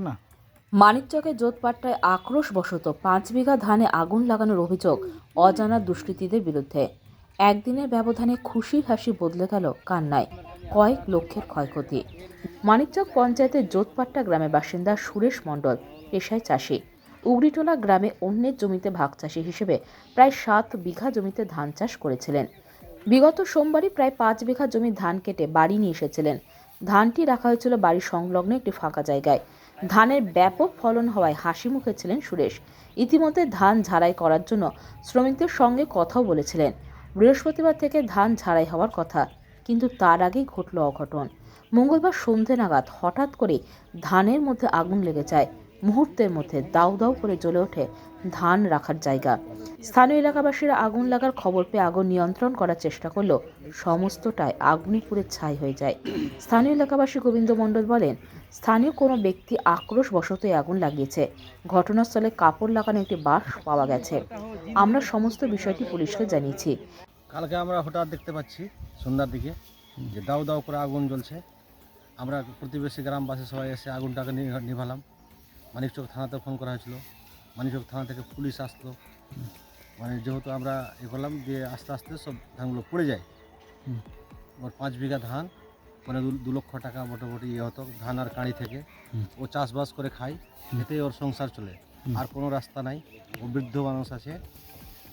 না? মানিকচকে জোতপাট্টায় আক্রোশবশত পাঁচ বিঘা ধানে আগুন লাগানোর অভিযোগ অজানা দুষ্কৃতীদের বিরুদ্ধে। একদিনের ব্যবধানে খুশি হাসি বদলে গেল কান্নায়, কয়েক লক্ষের ক্ষয়ক্ষতি। মানিকচক পঞ্চায়েতের জোতপাট্টা গ্রামের বাসিন্দা সুরেশ মণ্ডল, পেশায় চাষি। উগরিটোলা গ্রামে অন্যের জমিতে ভাগ চাষি হিসেবে প্রায় সাত বিঘা জমিতে ধান চাষ করেছিলেন। বিগত সোমবারই প্রায় পাঁচ বিঘা জমি ধান কেটে বাড়ি নিয়ে এসেছিলেন। ধানটি রাখা হয়েছিল বাড়ির সংলগ্ন একটি ফাঁকা জায়গায়। ধানের ব্যাপক ফলন হওয়ায় হাসি মুখে ছিলেন সুরেশ। ইতিমধ্যে ধান ঝাড়াই করার জন্য শ্রমিকদের সঙ্গে কথাও বলেছিলেন। বৃহস্পতিবার থেকে ধান ঝাড়াই হওয়ার কথা, কিন্তু তার আগেই ঘটল অঘটন। মঙ্গলবার সন্ধে নাগাদ হঠাৎ করে ধানের মধ্যে আগুন লেগে যায়। মুহূর্তের মধ্যে দাউ দাউ করে জ্বলে ওঠে ধান রাখার জায়গা। স্থানীয় এলাকাবাসীরা আগুন লাগার খবর পেয়ে আগুন নিয়ন্ত্রণ করার চেষ্টা করলেও সমস্তটাই আগুনে পুড়ে ছাই হয়ে যায়। স্থানীয় এলাকাবাসী গোবিন্দ মণ্ডল বলেন, স্থানীয় কোনো ব্যক্তি আক্রোশবশত আগুন লাগিয়েছে। ঘটনাস্থলে কাপড় লাগানো একটি বাস পাওয়া গেছে। আমরা সমস্ত বিষয়টি পুলিশকে জানিয়েছি। কালকে আমরা হঠাৎ দেখতে পাচ্ছি সন্ধ্যার দিকে যে দাউ দাউ করে আগুন জ্বলছে। আমরা প্রতিবেশী গ্রামবাসী সবাই এসে আগুনটাকে নিভালাম। মানিকচক থানাতে ফোন করা হয়েছিল। মানিকচক থানা থেকে পুলিশ আসতো মানে যেহেতু আমরা এ করলাম যে আস্তে আস্তে সব ধানগুলো পড়ে যায়। ওর পাঁচ বিঘা ধান মানে দু- দু লক্ষ টাকা মোটামুটি ইয়ে হতো ধান আর কাঁড়ি থেকে। ও চাষবাস করে খায় এতেই ওর সংসার চলে। আর কোনো রাস্তা নাই। ও বৃদ্ধ মানুষ আছে।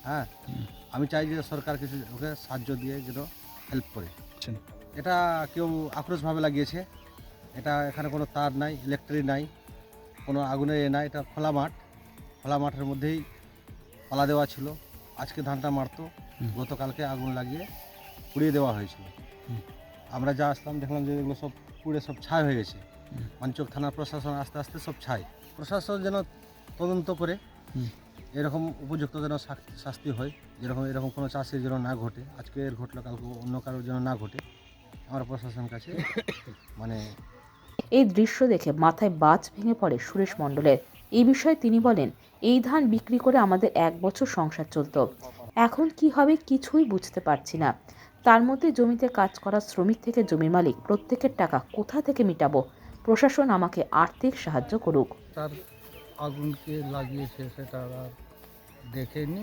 হ্যাঁ? আমি চাই যে সরকার কিছু ওকে সাহায্য দিয়ে যেন হেল্প করে। আচ্ছা। এটা কেউ আক্রোশভাবে লাগিয়েছে। এটা এখানে কোনো তার নাই ইলেকট্রিক নাই। কোনো আগুনের এ নাই এটা খোলা মাঠ। খোলা মাঠের মধ্যেই পালা দেওয়া ছিল। আজকে ধানটা মারতো। গতকালকে আগুন লাগিয়ে পুড়িয়ে দেওয়া হয়েছিল। আমরা যা আসলাম দেখলাম যে এগুলো সব পুড়ে সব ছাই হয়ে গেছে। মানচক থানার প্রশাসন আস্তে আস্তে সব ছাই। প্রশাসন যেন তদন্ত করে এরকম উপযুক্ত যেন শাস্তি হয় যেরকম এরকম কোনো চাষের যেন না ঘটে আজকে এর ঘটলো কালকে অন্য কারোর যেন না ঘটে আমরা প্রশাসনের কাছে মানে এই দৃশ্য দেখে মাথায় বাজ ভেঙে পড়ে সুরেশ মণ্ডলের। এই বিষয়ে তিনি বলেন এই ধান বিক্রি করে আমাদের এক বছর সংসার চলতো। এখন কি হবে কিছুই বুঝতে পারছি না। তার মধ্যে জমিতে কাজ করা শ্রমিক থেকে জমির মালিক প্রত্যেকের টাকা কোথা থেকে মিটাবো? প্রশাসন আমাকে আর্থিক সাহায্য করুক। তার আগুনকে লাগিয়েছে সেটা আর দেখেনি।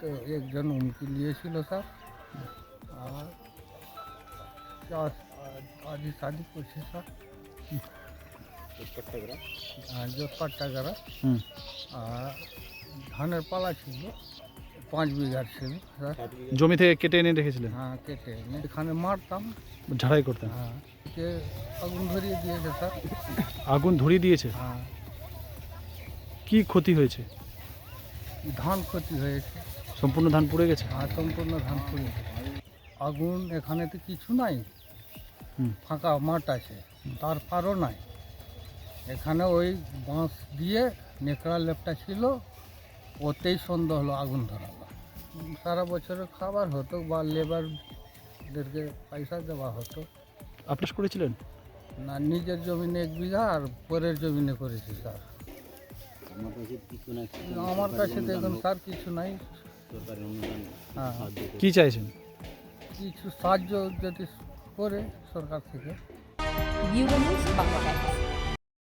তো একজন উমকি নিয়েছিল স্যার। আর আদি শাদি করছে স্যার। হ্যাঁ। আর ধানের পালা ছিল পাঁচ বিঘার ছিল। জমি থেকে কেটে এনে রেখেছিলেন? হ্যাঁ কেটে এনে এখানে মারতাম। ঝাড়াই করতেন? হ্যাঁ আগুন ধরিয়ে দিয়েছে স্যার। আগুন ধরিয়ে দিয়েছে? হ্যাঁ। কি ক্ষতি হয়েছে? ধান ক্ষতি হয়েছে। সম্পূর্ণ ধান পুড়ে গেছে? হ্যাঁ সম্পূর্ণ ধান পুড়ে গেছে। আগুন এখানে তো কিছু নাই। ফাঁকা মাঠ আছে। তার পারও নাই। এখানে ওই বাঁশ দিয়ে নেকড়া লেপটা ছিল ওতেই সন্ধ্যা হলো আগুন ধরালো। সারা বছরের খাবার হতো বা লেবারদেরকে পয়সা দেওয়া হতো। আপনার করেছিলেন? না নিজের জমিনে এক বিঘা আর পরের জমিনে করেছি স্যার। আমার কাছে তো এখন স্যার কিছু নাই। হ্যাঁ। কি চাইছেন? কিছু সাহায্য যদি করে সরকার থেকে ビュー後に引っ張ってもらいます